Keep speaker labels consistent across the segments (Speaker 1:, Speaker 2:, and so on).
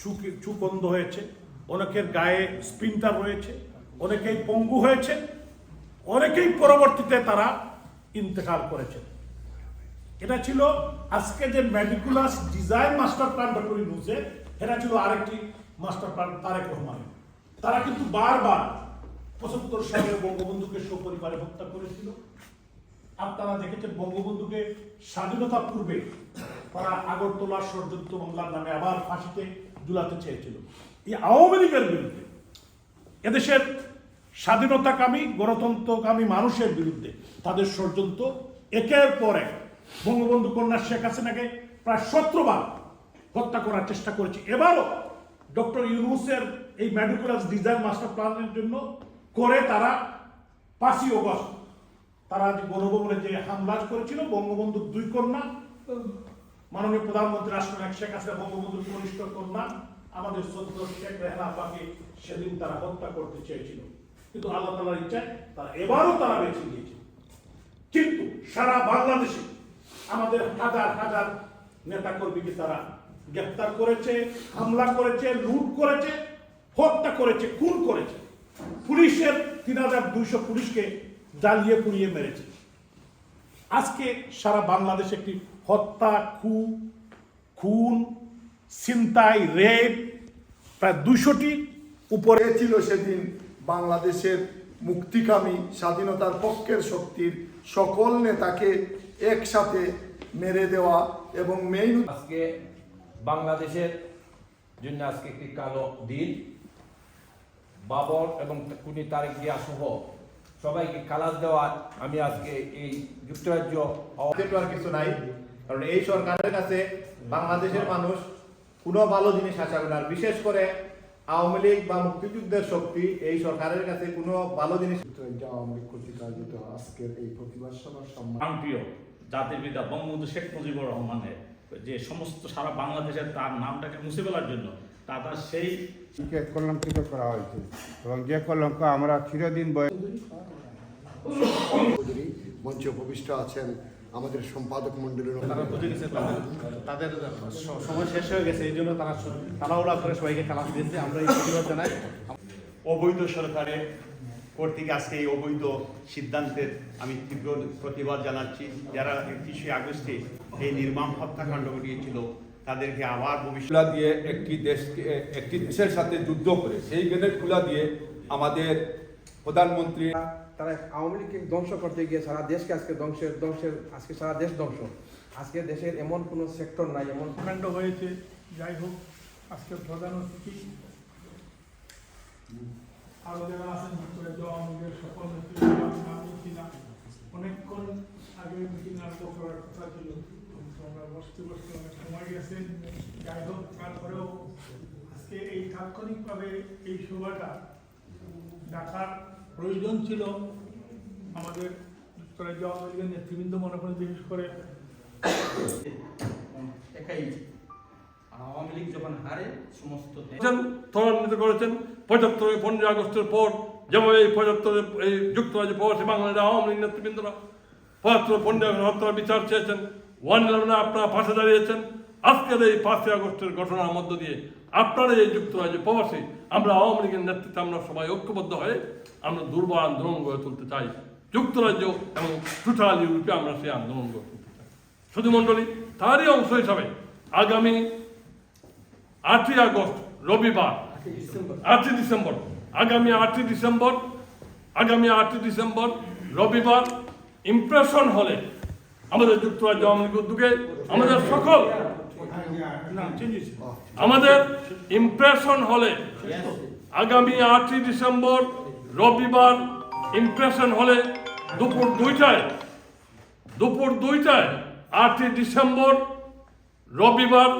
Speaker 1: চুকে চুকন্দ হয়েছে, অনেকের গায়ে স্পিনটার রয়েছে, অনেকেই পঙ্গু হয়েছে, অনেকেই পরবর্তীতে তারা ইন্তেকাল করেছে। এটা ছিল আজকে যে meticulous design master plan doctor ইউনুসের এটা ছিল আরেকটি মাস্টার প্ল্যান তারেক রহমানের তারা কিন্তু বারবার পঁচাত্তর সালে বঙ্গবন্ধুকে সপরিবারে হত্যা করেছিল। আপনারা দেখেছেন বঙ্গবন্ধুকে স্বাধীনতা পূর্বে তারা আগরতলা ষড়যন্ত্র মামলার নামে আবার ফাঁসিতে ঝুলাতে চেয়েছিল। এই আওয়ামী লীগের বিরুদ্ধে, এদেশের স্বাধীনতাকামী, গণতন্ত্রকামী মানুষের বিরুদ্ধে তাদের ষড়যন্ত্র একের পর এক। বঙ্গবন্ধু কন্যা শেখ হাসিনাকে প্রায় সতেরোবার হত্যা করার চেষ্টা করেছে। এবারও ডক্টর ইউনুসের এই মেডিকুলাস ডিজাইন মাস্টার প্ল্যানের জন্য করে তারা পাঁচই অগস্ট, তারা গণভবনে যে হামলা করেছিল, বঙ্গবন্ধুর দুই কন্যা মাননীয় প্রধানমন্ত্রী রাষ্ট্রনায়ক শেখ হাসিনা বঙ্গবন্ধুর কনিষ্ঠ কন্যা, আমাদের সদ্য শেখ রেহানা আপাকে সেদিন তারা হত্যা করতে চেয়েছিল। কিন্তু আল্লাহ তালার ইচ্ছায় তারা এবারও তারা বেঁচে গিয়েছে কিন্তু সারা বাংলাদেশে আমাদের হাজার হাজার নেতা কর্মীকে তারা গ্রেফতার করেছে, হামলা করেছে, লুট করেছে, হত্যা করেছে, খুন করেছে। পুলিশের তিন হাজার দুইশো পুলিশকে জ্বালিয়ে পুড়িয়ে মেরেছে। আজকে সারা বাংলাদেশ একটি হত্যা খু খুন ছিনতাই রেপ প্রায় দুশোটি উপরে
Speaker 2: ছিল সেদিন বাংলাদেশের মুক্তিকামী স্বাধীনতার পক্ষের শক্তির সকল নেতাকে একসাথে মেরে দেওয়া এবং মেইন
Speaker 3: আজকে বাংলাদেশের জন্য আজকে একটি কালো দিন। বাবর এবং কুনি তারেক জিয়া সহ সবাইকে কালাস দেওয়ার আমি আজকে এই যুক্তরাজ্য
Speaker 4: আর কিছু নাই কারণ এই সরকারের কাছে বাংলাদেশের মানুষ কোনো ভালো জিনিস আশা করে না। আর বিশেষ করে আওয়ামী লীগ বা মুক্তিযুদ্ধের শক্তি এই সরকারের কাছে কোনো ভালো জিনিস
Speaker 2: আওয়ামী লীগ কর্তৃক আয়োজিত আজকের এই প্রতিবাদ সভার সম্মান
Speaker 5: প্রাণপ্রিয় জাতির পিতা বঙ্গবন্ধু শেখ মুজিবুর রহমানের যে সমস্ত সারা বাংলাদেশের তার নামটাকে মুছে ফেলার জন্য তার সেই
Speaker 6: কে কলঙ্কিত করা হয়েছে। এবং যে কলঙ্ক আমরা চিরদিন বয়ে
Speaker 2: চৌধুরী মঞ্চে উপবিষ্ট আছেন আমাদের সম্পাদক মন্ডলীর
Speaker 4: তারা বুঝে গেছে তাদের সময় শেষ হয়ে গেছে এই জন্য তারা তাড়াহুড়া করে সবাইকে খেলা দিয়েছে আমরা এই প্রতিবাদ জানাই।
Speaker 7: অবৈধ সরকারের কর্তৃক আজকে এই অবৈধ সিদ্ধান্তের আমি তীব্র প্রতিবাদ জানাচ্ছি। যারা একত্রিশে আগস্টে এই নির্মাণ হত্যাকাণ্ড ঘটিয়েছিল তাদেরকে আবার ভবিষ্যৎ
Speaker 8: দিয়ে একটি দেশকে একটি দেশের সাথে যুদ্ধ করে সেই গেটের খোলা দিয়ে আমাদের প্রধানমন্ত্রী
Speaker 9: তারা আওয়ামী লীগকে ধ্বংস করতে গিয়ে সারা দেশকে আজকে ধ্বংসের ধ্বংসের আজকে সারা দেশ ধ্বংস। আজকে দেশের এমন কোনো সেক্টর নাই এমন
Speaker 1: কাণ্ড হয়েছে যাই হোক আজকে প্রধান অতিথি। আরও যারা আছেন আওয়ামী লীগের সকল নেতৃত্ব আমি অনেকক্ষণ আগে মিটিং আরম্ভ করার কথা ছিল। আমরা বসতে বসতে অনেক সময় গেছে। যাই হোক তারপরেও আজকে এই তাৎক্ষণিকভাবে এই সভাটা ডাকার প্রয়োজন ছিল। আমাদের যুক্তরাজ্য আওয়ামী লীগের নেতৃবৃন্দ মনে করেন বিশেষ করে।
Speaker 5: একাই আওয়ামী লীগ যখন হারে সমস্ত দেশ
Speaker 10: করেছেন ত্বরান্বিত করেছেন। পঁচাত্তরে পনেরোই আগস্টের পর যেমন এই পঁচাত্তরে এই যুক্তরাজ্য প্রবাসী বাংলাদেশ আওয়ামী লীগ নেতৃবৃন্দরা পঁচাত্তর পনেরোই আগস্ট হত্যার বিচার চেয়েছেন। ওয়ান ইলেভেনে আপনারা পাশে দাঁড়িয়েছেন। আজকের এই পাঁচই আগস্টের ঘটনার মধ্য দিয়ে আপনারা এই যুক্তরাজ্য প্রবাসী, আমরা আওয়ামী লীগের নেতৃত্বে আমরা সবাই ঐক্যবদ্ধ হয়ে আমরা দুর্বল আন্দোলন গড়ে তুলতে চাই। যুক্তরাজ্য এবং টোটাল ইউরোপে আমরা সেই আন্দোলন গড়ে তুলতে চাই। শুধু মণ্ডলী, তারই অংশ হিসাবে আগামী আটই আগস্ট, রবিবার, আটই ডিসেম্বর, আগামী আটই ডিসেম্বর, আগামী আটই ডিসেম্বর, রবিবার, ইমপ্রেশন হলে আমাদের যুক্তরাজ্য আওয়ামী লীগ উদ্যোগে আমাদের সকল আমাদের ইমপ্রেশন হলে আগামী আটই ডিসেম্বর রবিবার ইমপ্রেশন হলে দুপুর দুইটায় দুপুর দুইটায় আটই ডিসেম্বর রবিবার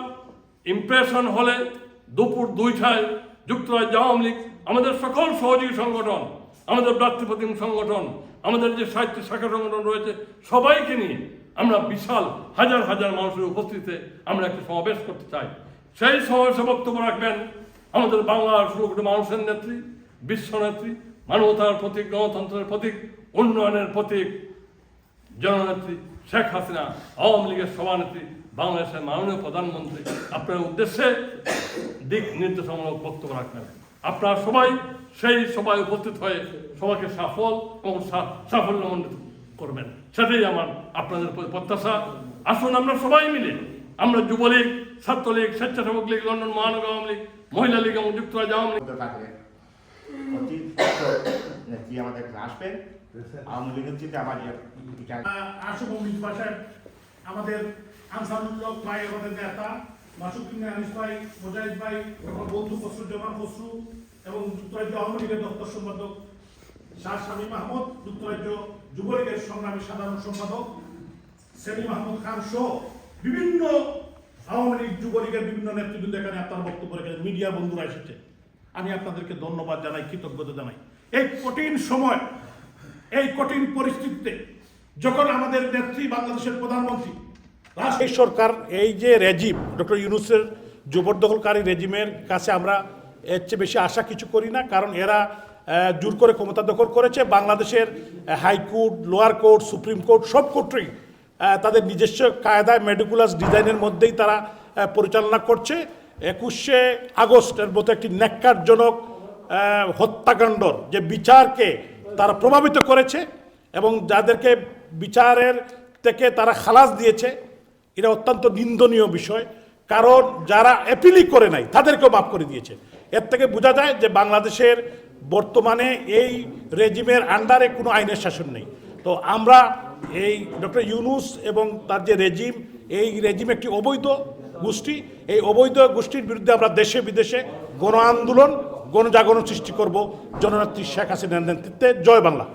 Speaker 10: ইমপ্রেশন হলে দুপুর দুইটায় যুক্তরাজ্য আওয়ামী লীগ, আমাদের সকল সহযোগী সংগঠন, আমাদের ভ্রাতৃপ্রতিম সংগঠন, আমাদের যে সাহিত্য শাখা সংগঠন রয়েছে, সবাইকে নিয়ে আমরা বিশাল, হাজার হাজার মানুষের উপস্থিতিতে আমরা একটি সমাবেশ করতে চাই। সেই সমাবেশে বক্তব্য রাখবেন আমাদের বাংলার কোটি মানুষের নেত্রী, বিশ্ব নেত্রী, মানবতার প্রতীক, গণতন্ত্রের প্রতীক, উন্নয়নের প্রতীক, জননেত্রী শেখ হাসিনা, আওয়ামী লীগের সভানেত্রী, বাংলাদেশের মাননীয় প্রধানমন্ত্রী। আপনার উদ্দেশ্যে দিক নির্দেশনামূলক বক্তব্য রাখবেন। আপনারা সবাই সেই সবাই উপস্থিত হয়ে সবাইকে সফল এবং সাফল্যমণ্ডিত করবেন। সেটাই আমার আপনাদের প্রতি প্রত্যাশা, আসুন আমরা সবাই মিলে, আমরা যুবলীগ, ছাত্রলীগ, স্বেচ্ছাসেবক লীগ, লন্ডন মহানগর আওয়ামী লীগ, মহিলা লীগ এবং যুক্তরাজ্য আওয়ামী লীগ।
Speaker 11: নেত্রী আমাদের আসবেন আওয়ামী লীগের চিন্তা আমার বিচার
Speaker 1: আশুক ভাষায় আমাদের আনসারুল্লাহ ভাই, আমাদের নেতা, মাসুদ্দিন আনিস ভাই, মুজাহিদ ভাই, বন্ধু খসরু জামান খসরু এবং যুক্তরাজ্য আওয়ামী লীগের দপ্তর সম্পাদক শাহ শামী মাহমুদ, যুক্তরাজ্য যুবলীগের সংগ্রামী সাধারণ সম্পাদক। সেলিম মাহমুদ খান সহ বিভিন্ন আওয়ামী লীগ যুবলীগের বিভিন্ন নেতৃবৃন্দ এখানে আপনার বক্তব্য রেখেছেন। মিডিয়া বন্ধুরা এসেছে। আমি আপনাদেরকে ধন্যবাদ জানাই, কৃতজ্ঞতা জানাই। এই কঠিন সময়, এই কঠিন পরিস্থিতিতে যখন আমাদের নেত্রী বাংলাদেশের প্রধানমন্ত্রী এই সরকার, এই যে রেজিম, ডক্টর ইউনুসের জবরদখলকারী রেজিমের কাছে আমরা এর চেয়ে বেশি আশা কিছু করি না, কারণ এরা জোর করে ক্ষমতা দখল করেছে। বাংলাদেশের high court, lower court, supreme court, সব কোর্টেই তাদের নিজস্ব কায়দায় মেডিকুলাস ডিজাইনের মধ্যেই তারা পরিচালনা করছে। একুশে আগস্টের মতো একটি ন্যাক্কারজনক হত্যাকাণ্ডর যে বিচারকে তারা প্রভাবিত করেছে এবং যাদেরকে বিচারের থেকে তারা খালাস দিয়েছে, এটা অত্যন্ত নিন্দনীয় বিষয়। কারণ যারা অ্যাপিলই করে নাই, তাদেরকেও মাফ করে দিয়েছে। এর থেকে বোঝা যায় যে বাংলাদেশের বর্তমানে এই রেজিমের আন্ডারে কোনো আইনের শাসন নেই। তো আমরা এই ডক্টর ইউনুস এবং তার যে রেজিম, এই রেজিম একটি অবৈধ গোষ্ঠী। এই অবৈধ গোষ্ঠীর বিরুদ্ধে আমরা দেশে বিদেশে গণ আন্দোলন, গণজাগরণ সৃষ্টি করব। জননেত্রী শেখ হাসিনার নেতৃত্বে। জয় বাংলা।